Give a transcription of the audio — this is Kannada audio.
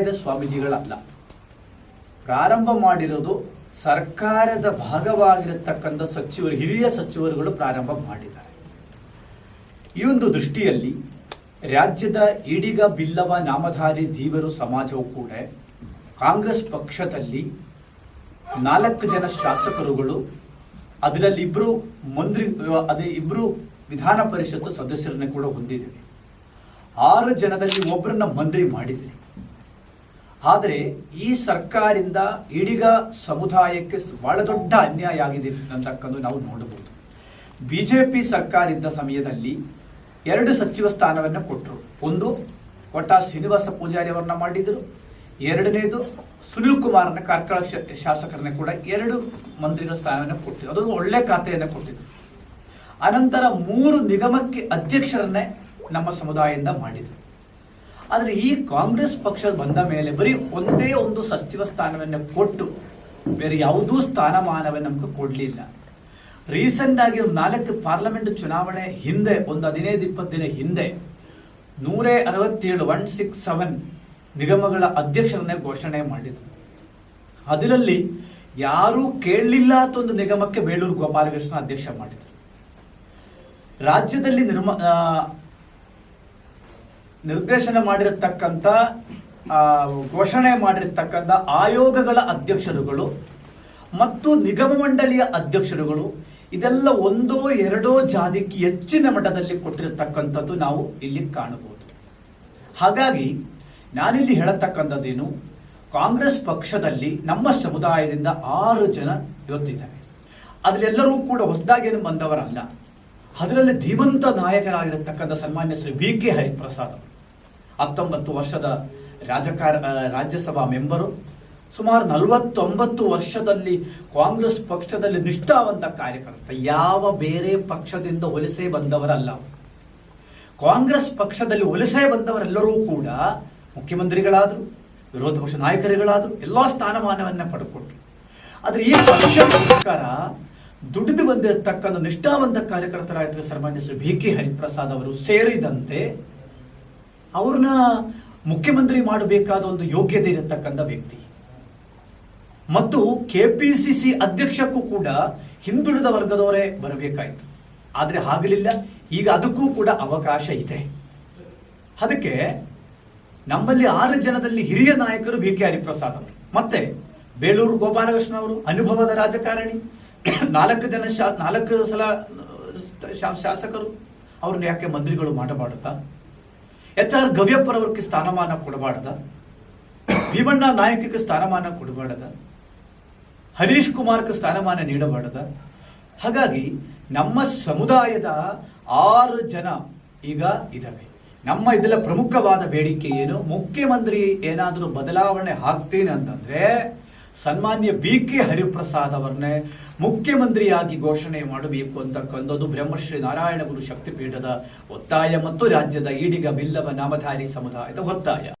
ಸ್ವಾಮೀಜಿಗಳಲ್ಲ. ಪ್ರಾರಂಭ ಮಾಡಿರೋದು ಸರ್ಕಾರದ ಭಾಗವಾಗಿರತಕ್ಕಂಥ ಸಚಿವರು, ಹಿರಿಯ ಸಚಿವರುಗಳು ಪ್ರಾರಂಭ ಮಾಡಿದ್ದಾರೆ. ಈ ಒಂದು ದೃಷ್ಟಿಯಲ್ಲಿ ರಾಜ್ಯದ ಈಡಿಗ ಬಿಲ್ಲವ ನಾಮಧಾರಿ ದೀವರು ಸಮಾಜವು ಕೂಡ ಕಾಂಗ್ರೆಸ್ ಪಕ್ಷದಲ್ಲಿ ನಾಲ್ಕು ಜನ ಶಾಸಕರುಗಳು, ಅದರಲ್ಲಿ ಇಬ್ಬರು ಮಂತ್ರಿ, ಅದೇ ಇಬ್ಬರು ವಿಧಾನ ಪರಿಷತ್ತು ಸದಸ್ಯರನ್ನು ಕೂಡ ಹೊಂದಿದ್ದೀವಿ. ಆರು ಜನದಲ್ಲಿ ಒಬ್ಬರನ್ನ ಮಂತ್ರಿ ಮಾಡಿದ್ರಿ ಆದರೆ ಈ ಸರ್ಕಾರದಿಂದ ಈಡಿಗ ಸಮುದಾಯಕ್ಕೆ ಬಹಳ ದೊಡ್ಡ ಅನ್ಯಾಯ ಆಗಿದೆ ಅಂತಕ್ಕಂದು ನಾವು ನೋಡಬಹುದು. ಬಿ ಬಿಜೆಪಿ ಸರ್ಕಾರ ಇದ್ದ ಸಮಯದಲ್ಲಿ ಎರಡು ಸಚಿವ ಸ್ಥಾನವನ್ನು ಕೊಟ್ಟರು. ಒಂದು ಕೊಟ್ಟ ಶ್ರೀನಿವಾಸ ಪೂಜಾರಿ ಅವರನ್ನ ಮಾಡಿದರು. ಎರಡನೇದು ಸುನಿಲ್ ಕುಮಾರ್ನ ಕಾರ್ಕಳ ಶಾಸಕರನ್ನ ಕೂಡ ಎರಡು ಮಂತ್ರಿನ ಸ್ಥಾನವನ್ನು ಕೊಟ್ಟಿದ್ರು. ಅದು ಒಳ್ಳೆ ಖಾತೆಯನ್ನು ಕೊಟ್ಟಿದ್ರು. ಅನಂತರ ಮೂರು ನಿಗಮಕ್ಕೆ ಅಧ್ಯಕ್ಷರನ್ನೇ ನಮ್ಮ ಸಮುದಾಯದಿಂದ ಮಾಡಿದರು. ಆದರೆ ಈ ಕಾಂಗ್ರೆಸ್ ಪಕ್ಷ ಬಂದ ಮೇಲೆ ಬರೀ ಒಂದೇ ಒಂದು ಸಚಿವ ಸ್ಥಾನವನ್ನು ಕೊಟ್ಟು ಬೇರೆ ಯಾವುದೂ ಸ್ಥಾನಮಾನವನ್ನು ನಮಗೆ ಕೊಡಲಿಲ್ಲ. ರೀಸೆಂಟ್ ಆಗಿ ನಾಲ್ಕು ಪಾರ್ಲಿಮೆಂಟ್ ಚುನಾವಣೆ ಹಿಂದೆ, ಒಂದು ಹದಿನೈದು, ಇಪ್ಪತ್ತು ದಿನ ಹಿಂದೆ ನೂರೇ ಅರವತ್ತೇಳು ಒನ್ ಸಿಕ್ಸ್ ಸೆವೆನ್ ನಿಗಮಗಳ ಅಧ್ಯಕ್ಷರನ್ನೇ ಘೋಷಣೆ ಮಾಡಿದರು. ಅದರಲ್ಲಿ ಯಾರೂ ಕೇಳಲಿಲ್ಲ ಅಂತ ಒಂದು ನಿಗಮಕ್ಕೆ ಬೇಳೂರು ಗೋಪಾಲಕೃಷ್ಣ ಅಧ್ಯಕ್ಷ ಮಾಡಿದರು. ರಾಜ್ಯದಲ್ಲಿ ನಿರ್ಮ ನಿರ್ದೇಶನ ಮಾಡಿರತಕ್ಕಂಥ ಆ, ಘೋಷಣೆ ಮಾಡಿರ್ತಕ್ಕಂಥ ಆಯೋಗಗಳ ಅಧ್ಯಕ್ಷರುಗಳು ಮತ್ತು ನಿಗಮ ಮಂಡಳಿಯ ಅಧ್ಯಕ್ಷರುಗಳು ಇದೆಲ್ಲ ಒಂದೋ ಎರಡೋ ಜಾತಿಗೆ ಹೆಚ್ಚಿನ ಮಟ್ಟದಲ್ಲಿ ಕೊಟ್ಟಿರತಕ್ಕಂಥದ್ದು ನಾವು ಇಲ್ಲಿ ಕಾಣಬಹುದು. ಹಾಗಾಗಿ ನಾನಿಲ್ಲಿ ಹೇಳತಕ್ಕಂಥದ್ದೇನು ಕಾಂಗ್ರೆಸ್ ಪಕ್ಷದಲ್ಲಿ ನಮ್ಮ ಸಮುದಾಯದಿಂದ ಆರು ಜನ ಇವತ್ತಿದ್ದಾರೆ. ಅದರೆಲ್ಲರೂ ಕೂಡ ಹೊಸದಾಗೇನು ಬಂದವರಲ್ಲ. ಅದರಲ್ಲಿ ಧೀಮಂತ ನಾಯಕರಾಗಿರತಕ್ಕಂಥ ಸನ್ಮಾನ್ಯ ಶ್ರೀ ಬಿ ಕೆ ಹರಿಪ್ರಸಾದ್ ಅವರು. ಹತ್ತೊಂಬತ್ತು ವರ್ಷದ ರಾಜಕಾರ ರಾಜ್ಯಸಭಾ ಮೆಂಬರು, ಸುಮಾರು ನಲವತ್ತೊಂಬತ್ತು ವರ್ಷದಲ್ಲಿ ಕಾಂಗ್ರೆಸ್ ಪಕ್ಷದಲ್ಲಿ ನಿಷ್ಠಾವಂತ ಕಾರ್ಯಕರ್ತ, ಯಾವ ಬೇರೆ ಪಕ್ಷದಿಂದ ವಲಸೆ ಬಂದವರಲ್ಲ. ಕಾಂಗ್ರೆಸ್ ಪಕ್ಷದಲ್ಲಿ ವಲಸೆ ಬಂದವರೆಲ್ಲರೂ ಕೂಡ ಮುಖ್ಯಮಂತ್ರಿಗಳಾದರು, ವಿರೋಧ ಪಕ್ಷ ನಾಯಕರುಗಳಾದರು ಎಲ್ಲ ಸ್ಥಾನಮಾನವನ್ನ ಪಡ್ಕೊಟ್ರು ಆದರೆ ಈ ಪಕ್ಷ ಪ್ರಕಾರ ದುಡಿದು ಬಂದಿರತಕ್ಕಂಥ ನಿಷ್ಠಾವಂತ ಕಾರ್ಯಕರ್ತರಾಯಿತು ಸನ್ಮಾನ್ಯ ಶ್ರೀ ಬಿ ಕೆ ಹರಿಪ್ರಸಾದ್ ಅವರು ಸೇರಿದಂತೆ ಅವ್ರನ್ನ ಮುಖ್ಯಮಂತ್ರಿ ಮಾಡಬೇಕಾದ ಒಂದು ಯೋಗ್ಯತೆ ಇರತಕ್ಕಂಥ ವ್ಯಕ್ತಿ. ಮತ್ತು ಕೆ ಪಿ ಅಧ್ಯಕ್ಷಕ್ಕೂ ಕೂಡ ಹಿಂದುಳಿದ ವರ್ಗದವರೇ ಬರಬೇಕಾಯಿತು. ಆದರೆ ಆಗಲಿಲ್ಲ ಈಗ ಅದಕ್ಕೂ ಕೂಡ ಅವಕಾಶ ಇದೆ. ಅದಕ್ಕೆ ನಮ್ಮಲ್ಲಿ ಆರು ಜನದಲ್ಲಿ ಹಿರಿಯ ನಾಯಕರು ಬಿ ಕೆ ಹರಿಪ್ರಸಾದ್ ಅವರು. ಮತ್ತೆ ಬೇಲೂರು ಗೋಪಾಲಕೃಷ್ಣ ಅವರು, ಅನುಭವದ ರಾಜಕಾರಣಿ, ನಾಲ್ಕು ಜನ ಶಾ ನಾಲ್ಕು ಸಲ ಶಾಸಕರು. ಅವ್ರನ್ನ ಯಾಕೆ ಮಂತ್ರಿಗಳು ಮಾಡಬಾರ್ದಾ ಎಚ್ ಆರ್ ಗವ್ಯಪ್ಪರವ್ರಿಗೆ ಸ್ಥಾನಮಾನ ಕೊಡಬಾರ್ದ, ಭೀಮಣ್ಣ ನಾಯಕಿಗೆ ಸ್ಥಾನಮಾನ ಕೊಡಬಾರ್ದ, ಹರೀಶ್ ಕುಮಾರ್ಗೆ ಸ್ಥಾನಮಾನ ನೀಡಬಾರ್ದ. ಹಾಗಾಗಿ ನಮ್ಮ ಸಮುದಾಯದ ಆರು ಜನ ಈಗ ಇದ್ದಾವೆ ನಮ್ಮ ಇದೆಲ್ಲ ಪ್ರಮುಖವಾದ ಬೇಡಿಕೆ ಏನು? ಮುಖ್ಯಮಂತ್ರಿ ಏನಾದರೂ ಬದಲಾವಣೆ ಆಗ್ತೇನೆ ಅಂತಂದ್ರೆ ಸನ್ಮಾನ್ಯ ಬಿ ಕೆ ಹರಿಪ್ರಸಾದ್ ಅವರನ್ನೇ ಮುಖ್ಯಮಂತ್ರಿಯಾಗಿ ಘೋಷಣೆ ಮಾಡಬೇಕು ಅಂತಕ್ಕಂಥದ್ದು ಬ್ರಹ್ಮಶ್ರೀ ನಾರಾಯಣ ಗುರು ಶಕ್ತಿಪೀಠದ ಒತ್ತಾಯ ಮತ್ತು ರಾಜ್ಯದ ಈಡಿಗ ಬಿಲ್ಲವ ನಾಮಧಾರಿ ಸಮುದಾಯದ ಒತ್ತಾಯ.